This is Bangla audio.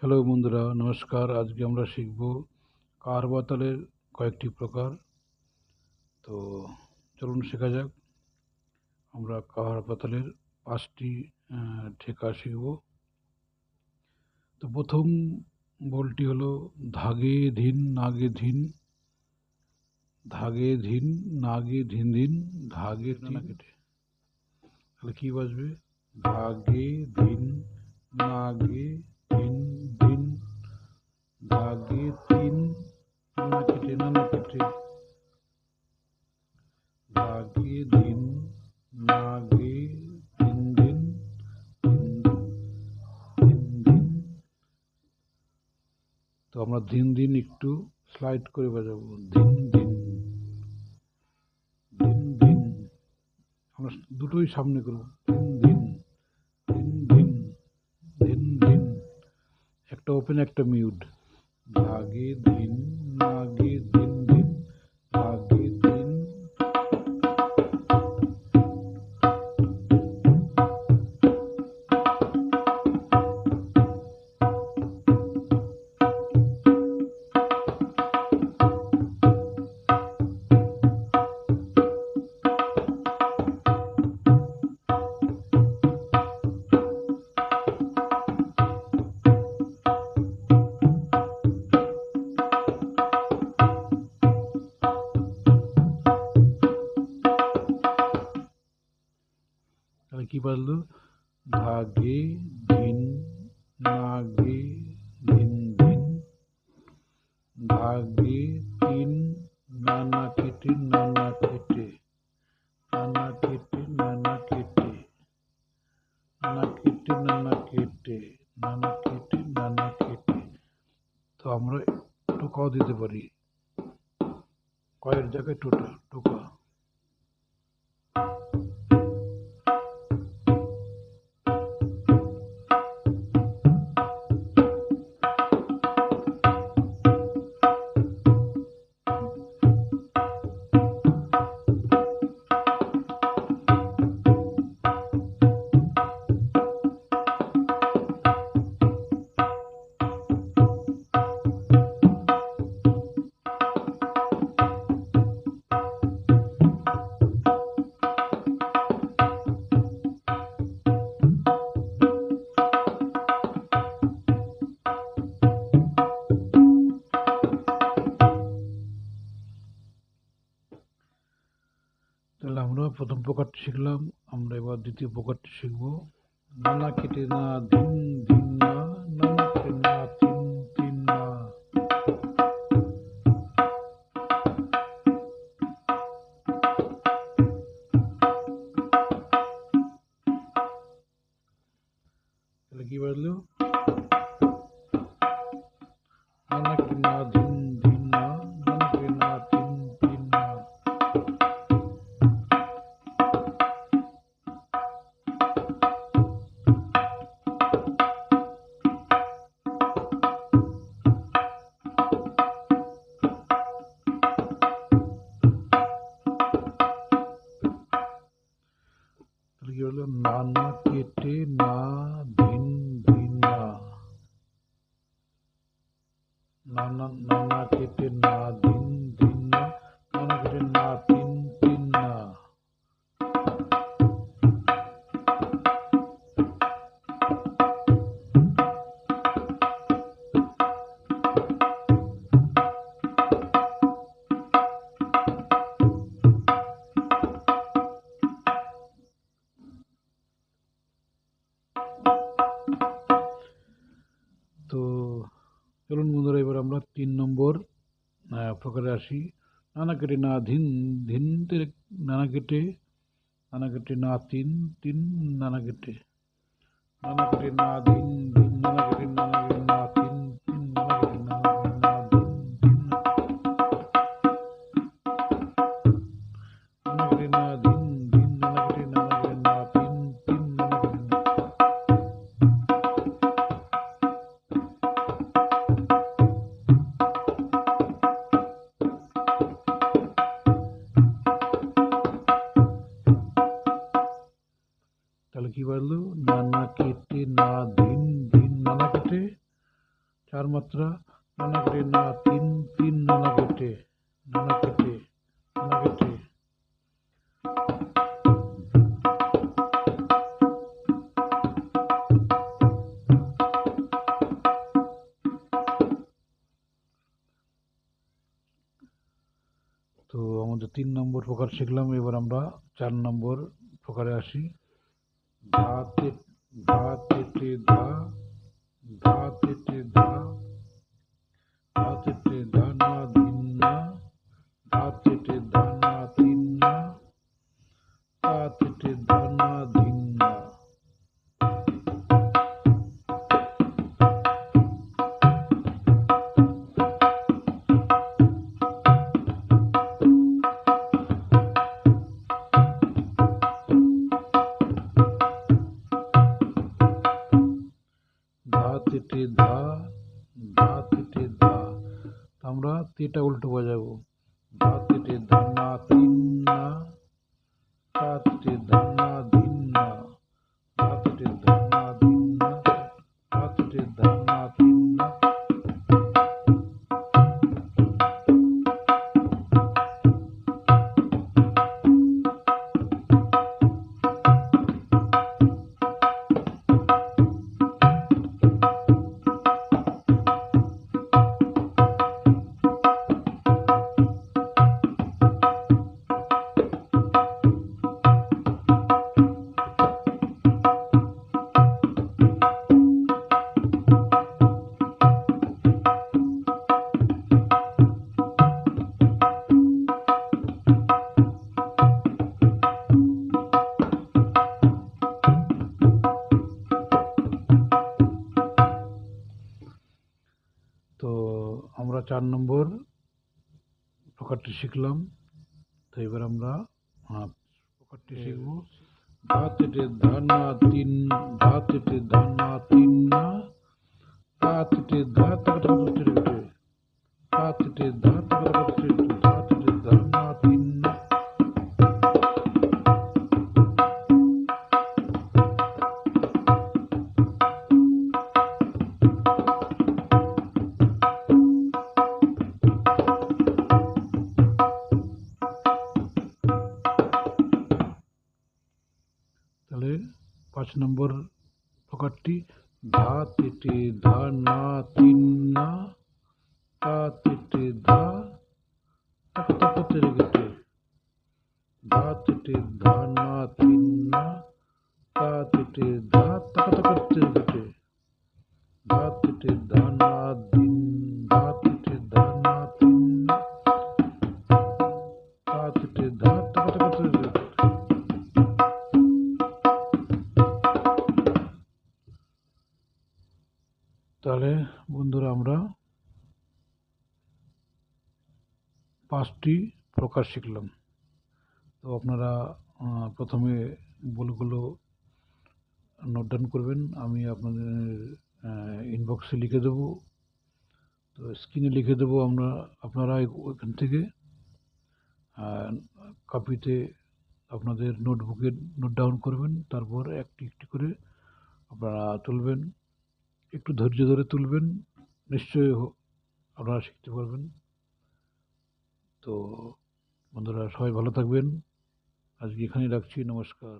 হ্যালো বন্ধুরা নমস্কার। আজকে আমরা শিখব কারবাতালের কয়েকটি প্রকার। তো চলুন শেখা যাক। আমরা কারবাতালের পাঁচটি আহ, ঠেকা শিখব। তো প্রথম বলটি হলো ধাগে ধিন নাগে ধিন। ধাগে ধিন নাগে ধিন ধিন ধাগে না কেটে। তাহলে কি বাজবে? ধাগে ধিন নাগে ধিন। ধাগে তিন নানা কেটে নানা কেটে। ধিন নাগে দিন দিন দিন দিন দিন। তো আমরা দিন দিন একটু স্লাইড করে বাজাবো। দিন দিন দিন দিন। আমরা দুটোই সামনে করব। দিন দিন দিন দিন দিন দিন। একটা ওপেন একটা মিউট আগের দিন কি বাজলো ধাগে দিন নাগে দিন দিন ধাগে তিন, নানা কেটে নানা কেটে নানা কেটে নানা কেটে নানা কেটে নানা কেটে নানা কেটে নানা কেটে তো আমরা টোকাও দিতে পারি? কয়ের জায়গায় টোটা, টোকা। প্রথম প্রকারটি শিখলাম আমরা এবার দ্বিতীয় প্রকারটি শিখব। নানা কেটে না দিন দিন হলো না না কেটে না ভিন ভিনা। তো চলুন বন্ধুরা, এবার আমরা তিন নম্বর প্রকারে আসি। নানা কেটে না ধিন ধিন নানা কেটে নানা কেটে না তিন তিন নানা কেটে। নানা কেটে না দিন তিন তিন নানা কেটে নানা কেটে নানা কেটে তো আমাদের তিন নম্বর প্রকার শিখলাম, এবার আমরা চার নম্বর প্রকারে আসি। ধা, তে ধা, তে তে, ধা ধা, তে তে, ধা දාතෙටේ දානා දින්නා දාතෙටේ දානා තින්නා දාතෙටේ දානා දින්නා did তেটা উল্টো বাজাবো ধা কেটে ধা তো আমরা চার নম্বর প্রকারটি শিখলাম, তো এবার আমরা প্রকারটি শিখব। ধা তেটে ধানা তিন ধা তেটে ধানা তিন না ধা তেটে ধা তাকা তেটে তেটে ধা পাঁচ নম্বর প্রকারটি ধা তেটে ধা না তিন না তা তেটে ধা তাকা তাকা তেরে গেটে ধা তেটে ধা না তিন না তা তেটে ধা তাকা তাকা তেরে গেটে ধা তেটে ধা না দিন পাঁচটি প্রকার শিখলাম। তো আপনারা প্রথমে বলগুলো নোট ডাউন করবেন। আমি আপনাদের ইনবক্সে লিখে দেবো। তো স্ক্রিনে লিখে দেবো আমরা, আপনারা ওইখান থেকে। কপিতে আপনাদের নোটবুকে নোট ডাউন করবেন। তারপর একটি একটি করে আপনারা তুলবেন। একটু ধৈর্য ধরে তুলবেন। নিশ্চয়ই আপনারা শিখতে পারবেন। তো বন্ধুরা সবাই ভালো থাকবেন। আজকে এখানেই রাখছি নমস্কার।